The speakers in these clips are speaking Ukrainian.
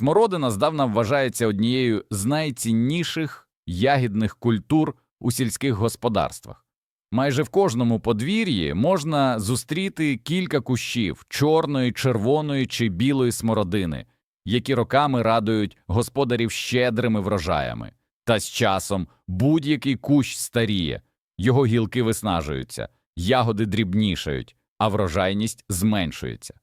Смородина здавна вважається однією з найцінніших ягідних культур у сільських господарствах. Майже в кожному подвір'ї можна зустріти кілька кущів чорної, червоної чи білої смородини, які роками радують господарів щедрими врожаями. Та з часом будь-який кущ старіє, його гілки виснажуються, ягоди дрібнішають, а врожайність зменшується.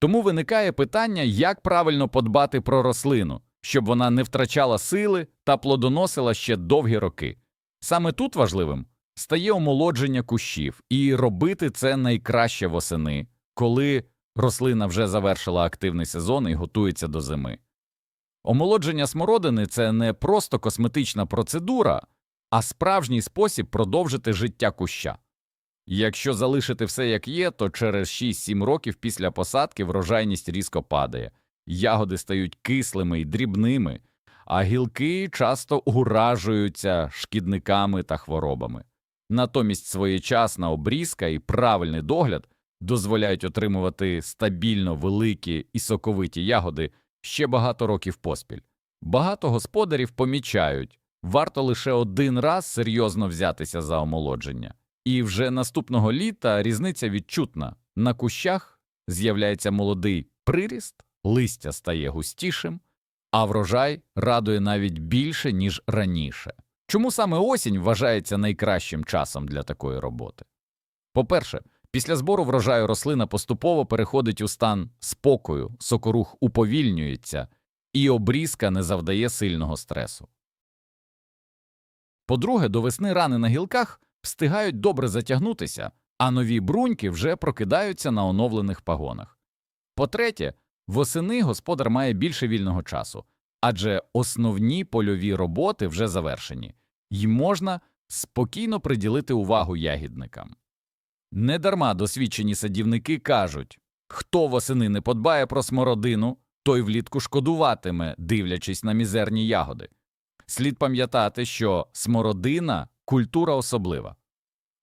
Тому виникає питання, як правильно подбати про рослину, щоб вона не втрачала сили та плодоносила ще довгі роки. Саме тут важливим стає омолодження кущів, і робити це найкраще восени, коли рослина вже завершила активний сезон і готується до зими. Омолодження смородини це не просто косметична процедура, а справжній спосіб продовжити життя куща. Якщо залишити все як є, то через 6-7 років після посадки врожайність різко падає, ягоди стають кислими і дрібними, а гілки часто уражуються шкідниками та хворобами. Натомість своєчасна обрізка і правильний догляд дозволяють отримувати стабільно великі і соковиті ягоди ще багато років поспіль. Багато господарів помічають, варто лише один раз серйозно взятися за омолодження. І вже наступного літа різниця відчутна. На кущах з'являється молодий приріст, листя стає густішим, а врожай радує навіть більше, ніж раніше. Чому саме осінь вважається найкращим часом для такої роботи? По-перше, після збору врожаю рослина поступово переходить у стан спокою, сокорух уповільнюється, і обрізка не завдає сильного стресу. По-друге, до весни рани на гілках встигають добре затягнутися, а нові бруньки вже прокидаються на оновлених пагонах. По-третє, восени господар має більше вільного часу, адже основні польові роботи вже завершені, і можна спокійно приділити увагу ягідникам. Недарма досвідчені садівники кажуть хто восени не подбає про смородину, той влітку шкодуватиме, дивлячись на мізерні ягоди. Слід пам'ятати, що смородина культура особлива.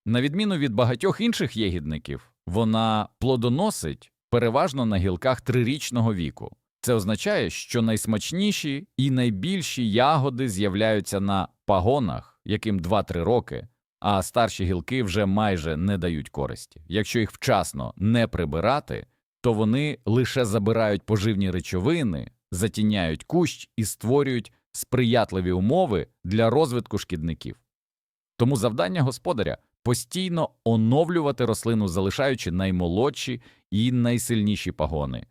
На відміну від багатьох інших ягідників, вона плодоносить переважно на гілках трирічного віку. Це означає, що найсмачніші і найбільші ягоди з'являються на пагонах, яким 2-3 роки, а старші гілки вже майже не дають користі. Якщо їх вчасно не прибирати, то вони лише забирають поживні речовини, затіняють кущ і створюють сприятливі умови для розвитку шкідників. Тому завдання господаря постійно оновлювати рослину, залишаючи наймолодші і найсильніші пагони,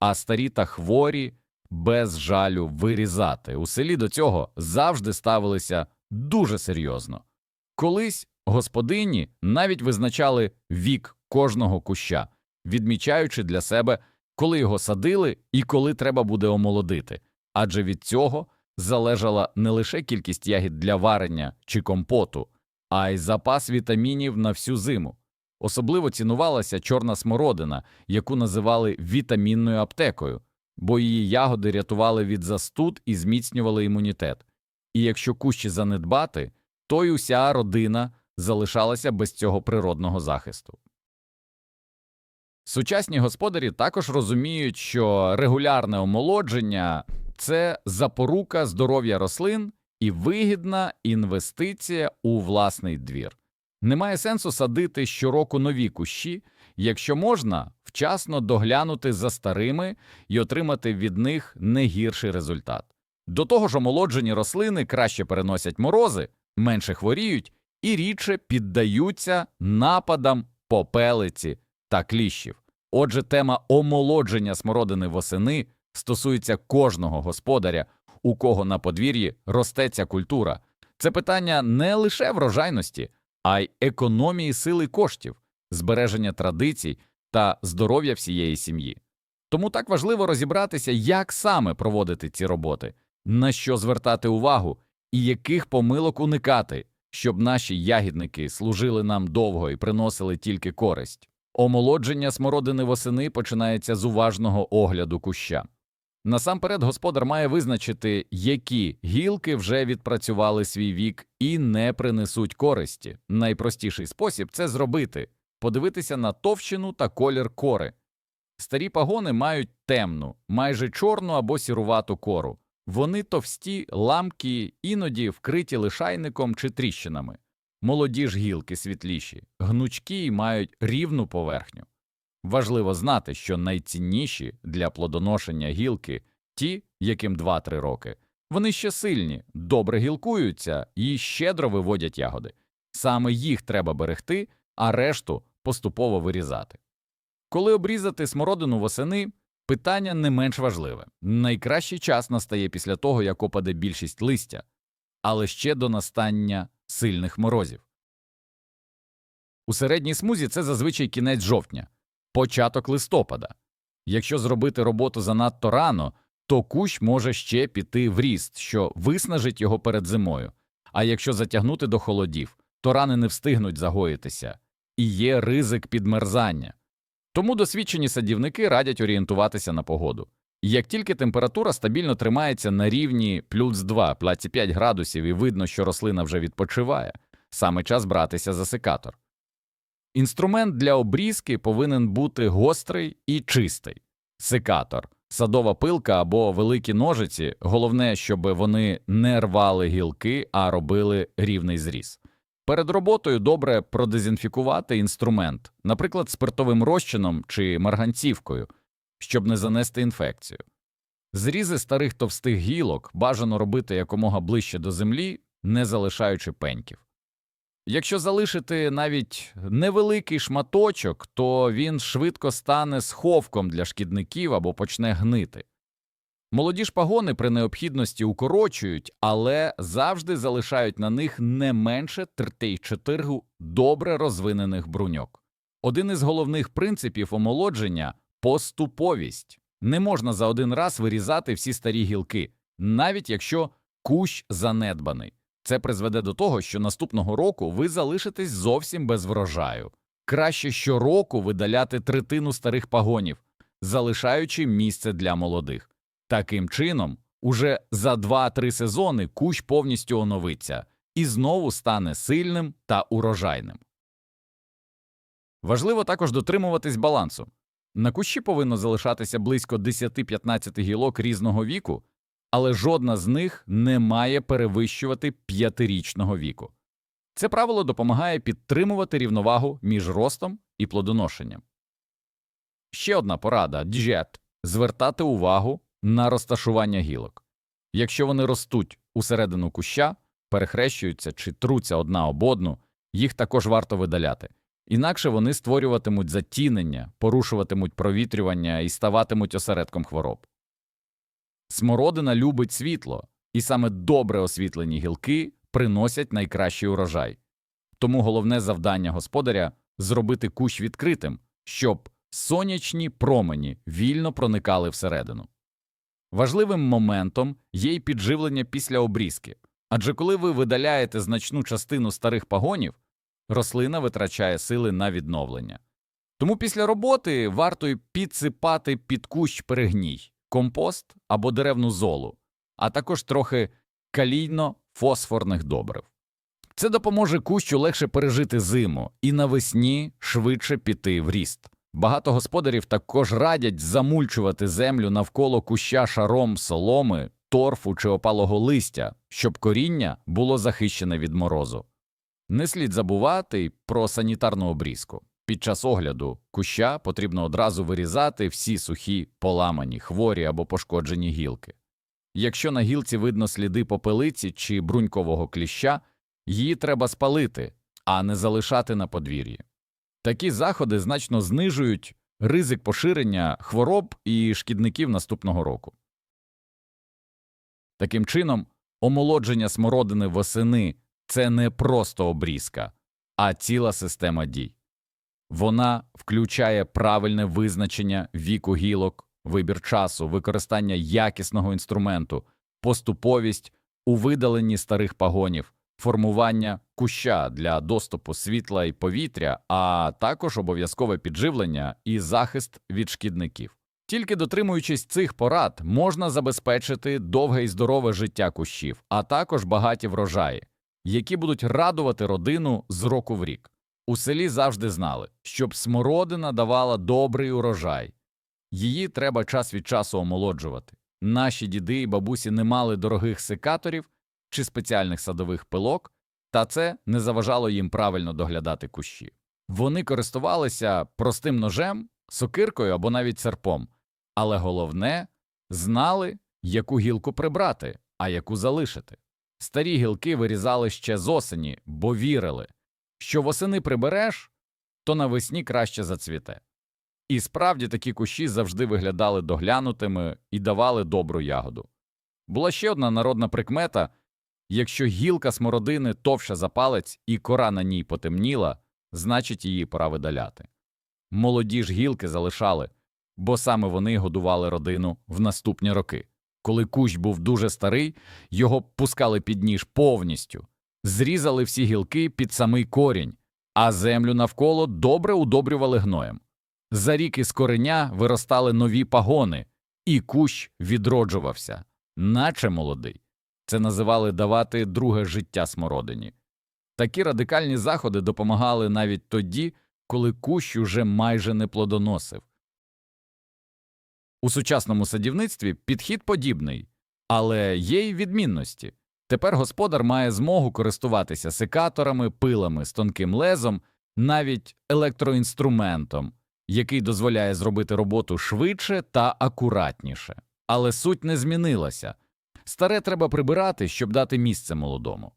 а старі та хворі без жалю вирізати. У селі до цього завжди ставилися дуже серйозно. Колись господині навіть визначали вік кожного куща, відмічаючи для себе, коли його садили і коли треба буде омолодити, адже від цього залежала не лише кількість ягід для варення чи компоту, а й запас вітамінів на всю зиму. Особливо цінувалася чорна смородина, яку називали вітамінною аптекою, бо її ягоди рятували від застуд і зміцнювали імунітет. І якщо кущі занедбати, то й уся родина залишалася без цього природного захисту. Сучасні господарі також розуміють, що регулярне омолодження це запорука здоров'я рослин і вигідна інвестиція у власний двір. Немає сенсу садити щороку нові кущі, якщо можна вчасно доглянути за старими і отримати від них не гірший результат. До того ж, омолоджені рослини краще переносять морози, менше хворіють і рідше піддаються нападам попелиці та кліщів. Отже, тема омолодження смородини восени стосується кожного господаря, у кого на подвір'ї росте ця культура. Це питання не лише врожайності, а й економії сили коштів, збереження традицій та здоров'я всієї сім'ї. Тому так важливо розібратися, як саме проводити ці роботи, на що звертати увагу і яких помилок уникати, щоб наші ягідники служили нам довго і приносили тільки користь. Омолодження смородини восени починається з уважного огляду куща. Насамперед, господар має визначити, які гілки вже відпрацювали свій вік і не принесуть користі. Найпростіший спосіб це зробити подивитися на товщину та колір кори. Старі пагони мають темну, майже чорну або сірувату кору. Вони товсті, ламкі, іноді вкриті лишайником чи тріщинами. Молоді ж гілки світліші, гнучкі і мають рівну поверхню. Важливо знати, що найцінніші для плодоношення гілки ті, яким 2-3 роки. Вони ще сильні, добре гілкуються і щедро виводять ягоди. Саме їх треба берегти, а решту поступово вирізати. Коли обрізати смородину восени, питання не менш важливе. Найкращий час настає після того, як опаде більшість листя, але ще до настання сильних морозів. У середній смузі це зазвичай кінець жовтня, початок листопада. Якщо зробити роботу занадто рано, то кущ може ще піти в ріст, що виснажить його перед зимою. А якщо затягнути до холодів, то рани не встигнуть загоїтися, і є ризик підмерзання. Тому досвідчені садівники радять орієнтуватися на погоду. Як тільки температура стабільно тримається на рівні плюс 2, 25 градусів і видно, що рослина вже відпочиває, саме час братися за секатор. Інструмент для обрізки повинен бути гострий і чистий. Секатор, садова пилка або великі ножиці, головне, щоб вони не рвали гілки, а робили рівний зріз. Перед роботою добре продезінфікувати інструмент, наприклад, спиртовим розчином чи марганцівкою, щоб не занести інфекцію. Зрізи старих товстих гілок бажано робити якомога ближче до землі, не залишаючи пеньків. Якщо залишити навіть невеликий шматочок, то він швидко стане сховком для шкідників або почне гнити. Молоді ж пагони при необхідності укорочують, але завжди залишають на них не менше 3-4 добре розвинених бруньок. Один із головних принципів омолодження поступовість. Не можна за один раз вирізати всі старі гілки, навіть якщо кущ занедбаний. Це призведе до того, що наступного року ви залишитесь зовсім без врожаю. Краще щороку видаляти третину старих пагонів, залишаючи місце для молодих. Таким чином, уже за 2-3 сезони кущ повністю оновиться і знову стане сильним та урожайним. Важливо також дотримуватись балансу. На кущі повинно залишатися близько 10-15 гілок різного віку, але жодна з них не має перевищувати п'ятирічного віку. Це правило допомагає підтримувати рівновагу між ростом і плодоношенням. Ще одна порада діжет звертати увагу на розташування гілок. Якщо вони ростуть усередину куща, перехрещуються чи труться одна об одну, їх також варто видаляти. Інакше вони створюватимуть затінення, порушуватимуть провітрювання і ставатимуть осередком хвороб. Смородина любить світло, і саме добре освітлені гілки приносять найкращий урожай. Тому головне завдання господаря зробити кущ відкритим, щоб сонячні промені вільно проникали всередину. Важливим моментом є й підживлення після обрізки, адже коли ви видаляєте значну частину старих пагонів, рослина витрачає сили на відновлення. Тому після роботи варто підсипати під кущ перегній, компост або деревну золу, а також трохи калійно-фосфорних добрив. Це допоможе кущу легше пережити зиму і навесні швидше піти в ріст. Багато господарів також радять замульчувати землю навколо куща шаром соломи, торфу чи опалого листя, щоб коріння було захищене від морозу. Не слід забувати про санітарну обрізку. Під час огляду куща потрібно одразу вирізати всі сухі, поламані, хворі або пошкоджені гілки. Якщо на гілці видно сліди попелиці чи брунькового кліща, її треба спалити, а не залишати на подвір'ї. Такі заходи значно знижують ризик поширення хвороб і шкідників наступного року. Таким чином, омолодження смородини восени це не просто обрізка, а ціла система дій. Вона включає правильне визначення віку гілок, вибір часу, використання якісного інструменту, поступовість у видаленні старих пагонів, формування куща для доступу світла і повітря, а також обов'язкове підживлення і захист від шкідників. Тільки дотримуючись цих порад, можна забезпечити довге і здорове життя кущів, а також багаті врожаї, які будуть радувати родину з року в рік. У селі завжди знали, щоб смородина давала добрий урожай, Її треба час від часу омолоджувати. Наші діди і бабусі не мали дорогих секаторів чи спеціальних садових пилок, та це не заважало їм правильно доглядати кущі. Вони користувалися простим ножем, сокиркою або навіть серпом, але головне знали, яку гілку прибрати, а яку залишити. Старі гілки вирізали ще з осені, бо вірили, що восени прибереш, то навесні краще зацвіте. І справді такі кущі завжди виглядали доглянутими і давали добру ягоду. Була ще одна народна прикмета якщо гілка смородини товща за палець і кора на ній потемніла, значить її пора видаляти. Молоді ж гілки залишали, бо саме вони годували родину в наступні роки. Коли кущ був дуже старий, його пускали під ніж повністю, зрізали всі гілки під самий корінь, а землю навколо добре удобрювали гноєм. За рік із кореня виростали нові пагони, і кущ відроджувався, наче молодий. Це називали давати друге життя смородині. Такі радикальні заходи допомагали навіть тоді, коли кущ уже майже не плодоносив. У сучасному садівництві підхід подібний, але є й відмінності. Тепер господар має змогу користуватися секаторами, пилами з тонким лезом, навіть електроінструментом, який дозволяє зробити роботу швидше та акуратніше. Але суть не змінилася. Старе треба прибирати, щоб дати місце молодому.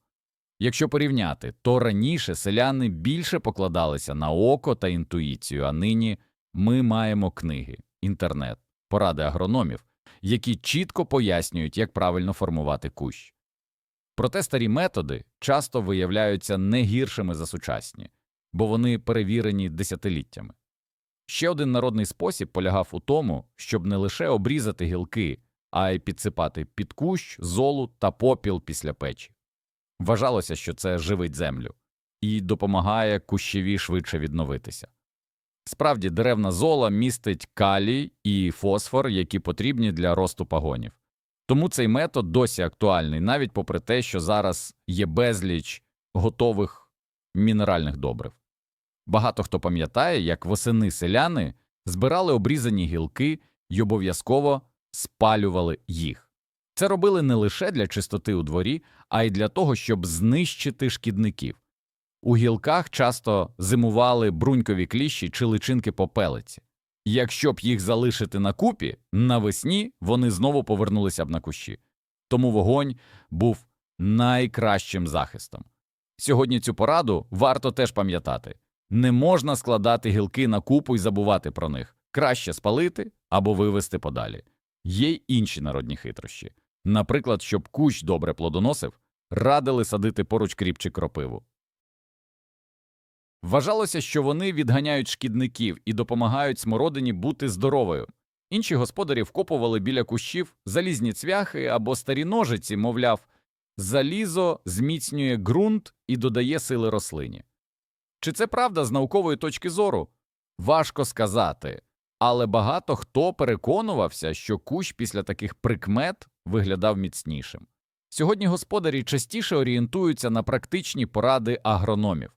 Якщо порівняти, то раніше селяни більше покладалися на око та інтуїцію, а нині ми маємо книги, інтернет, поради агрономів, які чітко пояснюють, як правильно формувати кущ. Проте старі методи часто виявляються не гіршими за сучасні, бо вони перевірені десятиліттями. Ще один народний спосіб полягав у тому, щоб не лише обрізати гілки, а й підсипати під кущ, золу та попіл після печі. Вважалося, що це живить землю і допомагає кущеві швидше відновитися. Справді, деревна зола містить калій і фосфор, які потрібні для росту пагонів. Тому цей метод досі актуальний, навіть попри те, що зараз є безліч готових мінеральних добрив. Багато хто пам'ятає, як восени селяни збирали обрізані гілки й обов'язково спалювали їх. Це робили не лише для чистоти у дворі, а й для того, щоб знищити шкідників. У гілках часто зимували брунькові кліщі чи личинки попелиці. Якщо б їх залишити на купі, навесні вони знову повернулися б на кущі. Тому вогонь був найкращим захистом. Сьогодні цю пораду варто теж пам'ятати не можна складати гілки на купу і забувати про них краще спалити або вивести подалі. Є й інші народні хитрощі. Наприклад, щоб кущ добре плодоносив, радили садити поруч кріп чи кропиву. Вважалося, що вони відганяють шкідників і допомагають смородині бути здоровою. Інші господарі вкопували біля кущів залізні цвяхи або старі ножиці, мовляв, залізо зміцнює ґрунт і додає сили рослині. Чи це правда з наукової точки зору? Важко сказати, але багато хто переконувався, що кущ після таких прикмет виглядав міцнішим. Сьогодні господарі частіше орієнтуються на практичні поради агрономів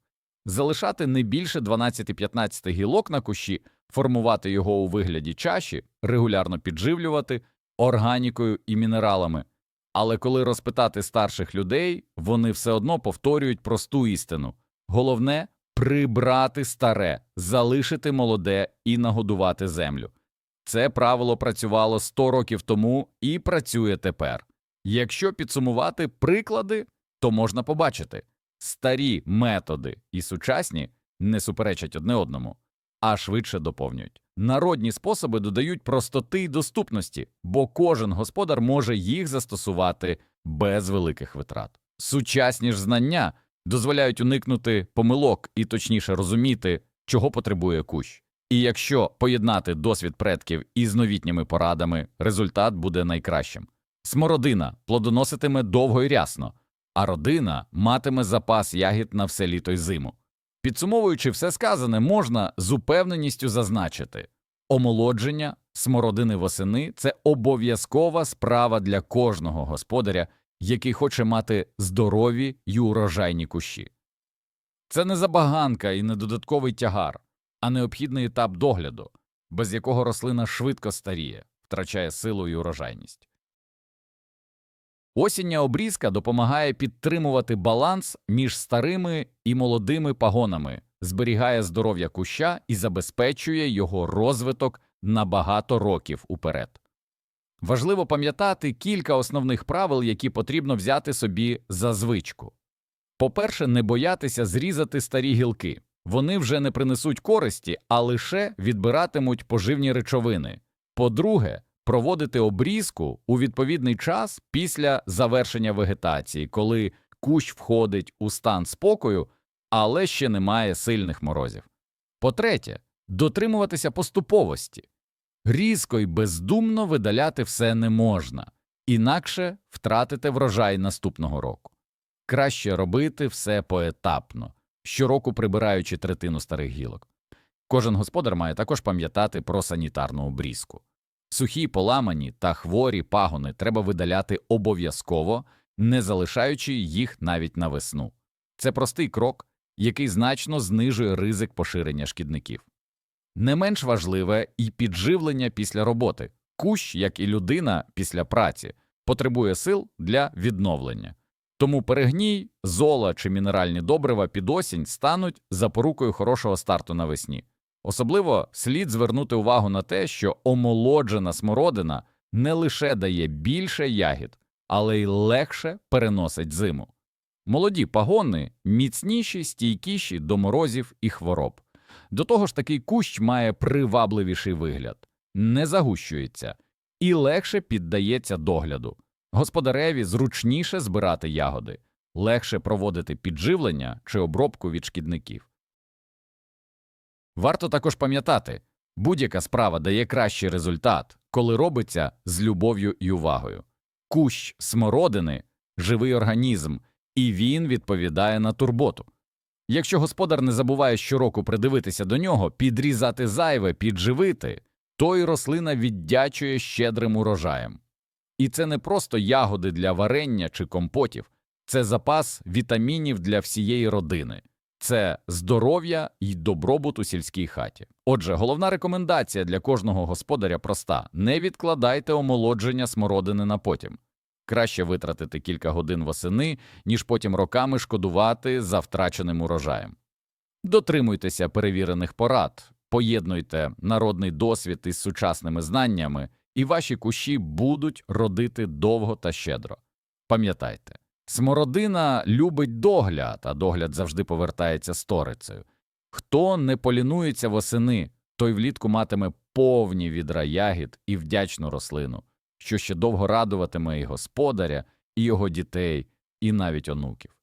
залишати не більше 12-15 гілок на кущі, формувати його у вигляді чаші, регулярно підживлювати органікою і мінералами. Але коли розпитати старших людей, вони все одно повторюють просту істину головне прибрати старе, залишити молоде і нагодувати землю. Це правило працювало 100 років тому і працює тепер. Якщо підсумувати приклади, то можна побачити старі методи і сучасні не суперечать одне одному, а швидше доповнюють. Народні способи додають простоти й доступності, бо кожен господар може їх застосувати без великих витрат. Сучасні ж знання дозволяють уникнути помилок і точніше розуміти, чого потребує кущ. І якщо поєднати досвід предків із новітніми порадами, результат буде найкращим. Смородина плодоноситиме довго і рясно, а родина матиме запас ягід на все літо й зиму. Підсумовуючи все сказане, можна з упевненістю зазначити омолодження смородини восени це обов'язкова справа для кожного господаря, який хоче мати здорові й урожайні кущі. Це не забаганка і не додатковий тягар, а необхідний етап догляду, без якого рослина швидко старіє, втрачає силу і урожайність. Осіння обрізка допомагає підтримувати баланс між старими і молодими пагонами, зберігає здоров'я куща і забезпечує його розвиток на багато років уперед. Важливо пам'ятати кілька основних правил, які потрібно взяти собі за звичку. По-перше, не боятися зрізати старі гілки. Вони вже не принесуть користі, а лише відбиратимуть поживні речовини. По-друге, проводити обрізку у відповідний час після завершення вегетації, коли кущ входить у стан спокою, але ще немає сильних морозів. По-третє, дотримуватися поступовості. Різко й бездумно видаляти все не можна, інакше втратите врожай наступного року. Краще робити все поетапно, щороку прибираючи третину старих гілок. Кожен господар має також пам'ятати про санітарну обрізку. Сухі, поламані та хворі пагони треба видаляти обов'язково, не залишаючи їх навіть на весну. Це простий крок, який значно знижує ризик поширення шкідників. Не менш важливе і підживлення після роботи. Кущ, як і людина після праці, потребує сил для відновлення. Тому перегній, зола чи мінеральні добрива під осінь стануть запорукою хорошого старту навесні. Особливо слід звернути увагу на те, що омолоджена смородина не лише дає більше ягід, але й легше переносить зиму. Молоді пагони міцніші, стійкіші до морозів і хвороб. До того ж, такий кущ має привабливіший вигляд, не загущується і легше піддається догляду. Господареві зручніше збирати ягоди, легше проводити підживлення чи обробку від шкідників. Варто також пам'ятати, будь-яка справа дає кращий результат, коли робиться з любов'ю і увагою. Кущ смородини живий організм, і він відповідає на турботу. Якщо господар не забуває щороку придивитися до нього, підрізати зайве, підживити, то й рослина віддячує щедрим урожаєм. І це не просто ягоди для варення чи компотів, це запас вітамінів для всієї родини, це здоров'я і добробут у сільській хаті. Отже, головна рекомендація для кожного господаря проста: не відкладайте омолодження смородини на потім. Краще витратити кілька годин восени, ніж потім роками шкодувати за втраченим урожаєм. Дотримуйтеся перевірених порад, поєднуйте народний досвід із сучасними знаннями, і ваші кущі будуть родити довго та щедро. Пам'ятайте, смородина любить догляд, а догляд завжди повертається сторицею. Хто не полінується восени, той влітку матиме повні відра ягід і вдячну рослину що ще довго радуватиме і господаря, і його дітей, і навіть онуків.